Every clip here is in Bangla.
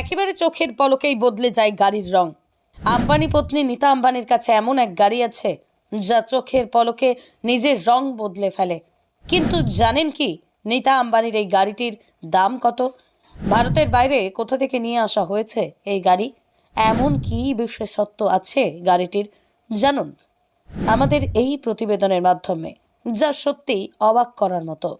একেবারে চোখের পলকেই বদলে যায় গাড়ির রং। আম্বানি পত্নী নীতা আম্বানির কাছে এমন এক গাড়ি আছে, যা চোখের পলকে নিজের রং বদলে ফেলে। কিন্তু জানেন কি, নীতা আম্বানির এই গাড়িটির দাম কত? ভারতের বাইরে কোথা থেকে নিয়ে আসা হয়েছে এই গাড়ি? এমন কি বিশেষত্ব আছে গাড়িটির? জানুন। আমাদের এই প্রতিবেদনের মাধ্যমে, যা সত্যিই অবাক করার মতো।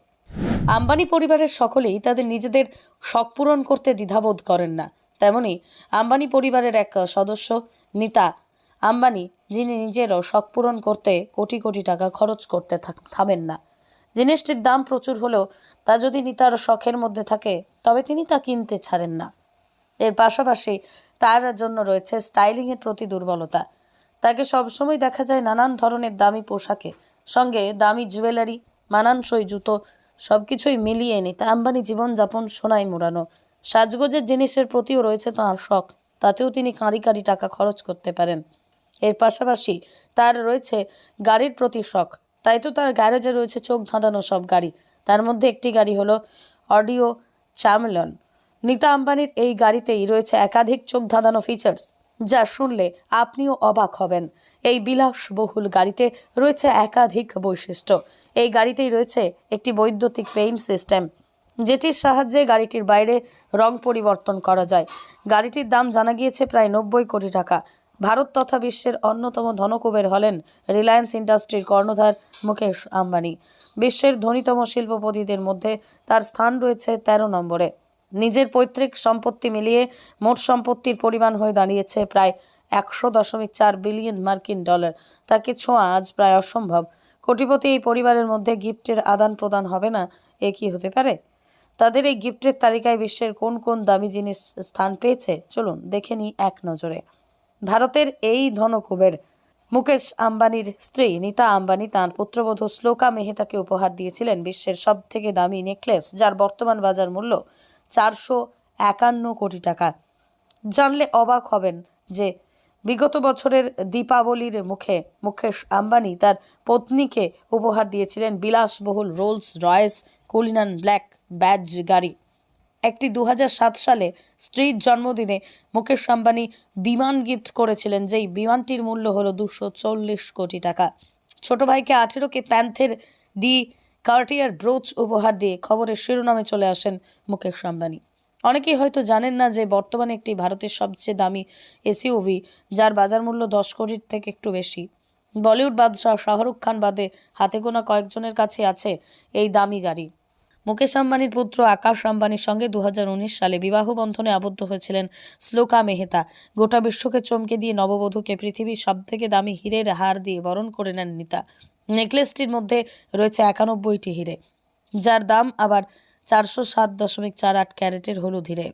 আম্বানি পরিবারের সকলেই তাদের নিজেদের শখ পূরণ করতে দ্বিধাবোধ করেন না। তেমনি আম্বানি পরিবারের এক সদস্য, নিতা আম্বানি, যিনি নিজেরও শখ পূরণ করতে কোটি কোটি টাকা খরচ করতে থামেন না। জিনিসটির দাম প্রচুর হলেও তা যদি নিতার শখের মধ্যে থাকে, তবে তিনি তা কিনতে ছাড়েন না। এর পাশাপাশি তার জন্য রয়েছে স্টাইলিংয়ের প্রতি দুর্বলতা। তাকে সবসময় দেখা যায় নানান ধরনের দামি পোশাকে। সঙ্গে দামি জুয়েলারি, মানানসই জুতো সবকিছুই মিলিয়ে নিতে আম্বানি জীবনযাপন সোনায় মোড়ানো। সাজগোজের জিনিসের প্রতিও রয়েছে তাঁর শখ। তাতেও তিনি কাঁড়ি কাঁড়ি টাকা খরচ করতে পারেন। এর পাশাপাশি তার রয়েছে গাড়ির প্রতি শখ। তাই তো তার গ্যারেজে রয়েছে চোখ ধাঁধানো সব গাড়ি। তার মধ্যে একটি গাড়ি হলো অডিও চ্যামেলন নীতা আম্বানির এই গাড়িতেই রয়েছে একাধিক চোখ ধাঁধানো ফিচার্স যা শুনলে আপনিও অবাক হবেন। এই বিলাসবহুল গাড়িতে রয়েছে একাধিক বৈশিষ্ট্য। এই গাড়িতেই রয়েছে একটি বৈদ্যুতিক পেইন্ট সিস্টেম, যেটির সাহায্যে গাড়িটির বাইরে রং পরিবর্তন করা যায়। গাড়িটির দাম জানা গিয়েছে প্রায় নব্বই কোটি টাকা। ভারত তথা বিশ্বের অন্যতম ধনকুবের হলেন রিলায়েন্স ইন্ডাস্ট্রির কর্ণধার মুকেশ আম্বানি। বিশ্বের ধনীতম শিল্পপতিদের মধ্যে তার স্থান রয়েছে তেরো নম্বরে। নিজের পৈতৃক সম্পত্তি মিলিয়ে মোট সম্পত্তির পরিমাণ হয়ে দাঁড়িয়েছে প্রায় একশো দশমিক চার বিলিয়ন মার্কিন ডলার। তাকে ছোঁয়া আজ প্রায় অসম্ভব। কোটিপতি এই পরিবারের মধ্যে গিফটের আদান প্রদান হবে না, এ কি হতে পারে? তাদের এই গিফটের তালিকায় বিশ্বের কোন কোন দামি জিনিস স্থান পেয়েছে? চলুন দেখে নিই এক নজরে। ভারতের এই ধনকুবের মুকেশ আম্বানির স্ত্রী নীতা আম্বানি তাঁর পুত্রবধূ শ্লোকা মেহতাকে উপহার দিয়েছিলেন বিশ্বের সব থেকে দামি নেকলেস, যার বর্তমান বাজার মূল্য চারশো একান্ন কোটি টাকা। জানলে অবাক হবেন যে বিগত বছরের দীপাবলির মুখে মুকেশ আম্বানি তার পত্নীকে উপহার দিয়েছিলেন বিলাসবহুল Rolls Royce Cullinan Black Badge গাড়ি। একটি দু হাজার সাত সালে স্ত্রীর জন্মদিনে মুকেশ আম্বানি বিমান গিফট করেছিলেন, যেই বিমানটির মূল্য হলো দুশো কোটি টাকা। ছোট ভাইকে আঠেরোকে প্যান্থের ডি কার্টিয়ার ব্রোচ উপহার দিয়ে খবরের শিরোনামে চলে আসেন মুকেশ আম্বানি। অনেকেই হয়তো জানেন না যে বর্তমানে একটি ভারতের সবচেয়ে দামি এসইউভি, যার বাজার মূল্য দশ কোটির থেকে একটু বেশি। বলিউড বাদশাহ শাহরুখ খান বাদে হাতে গোনা কয়েকজনের কাছে আছে এই দামি গাড়ি। মুকেশ আম্বানির পুত্র আকাশ আম্বানির সঙ্গে দু হাজার উনিশ সালে বিবাহ বন্ধনে আবদ্ধ হয়েছিলেন শ্লোকা মেহতা। গোটা বিশ্বকে চমকে দিয়ে নববধূকে পৃথিবীর সবথেকে দামি হীরের হার দিয়ে বরণ করে নেন নিতা। নেকলেসটির মধ্যে রয়েছে একানব্বইটি হিরে, যার দাম আবার চারশো সাত দশমিক চার আট ক্যারেটের হলুদ হিরে।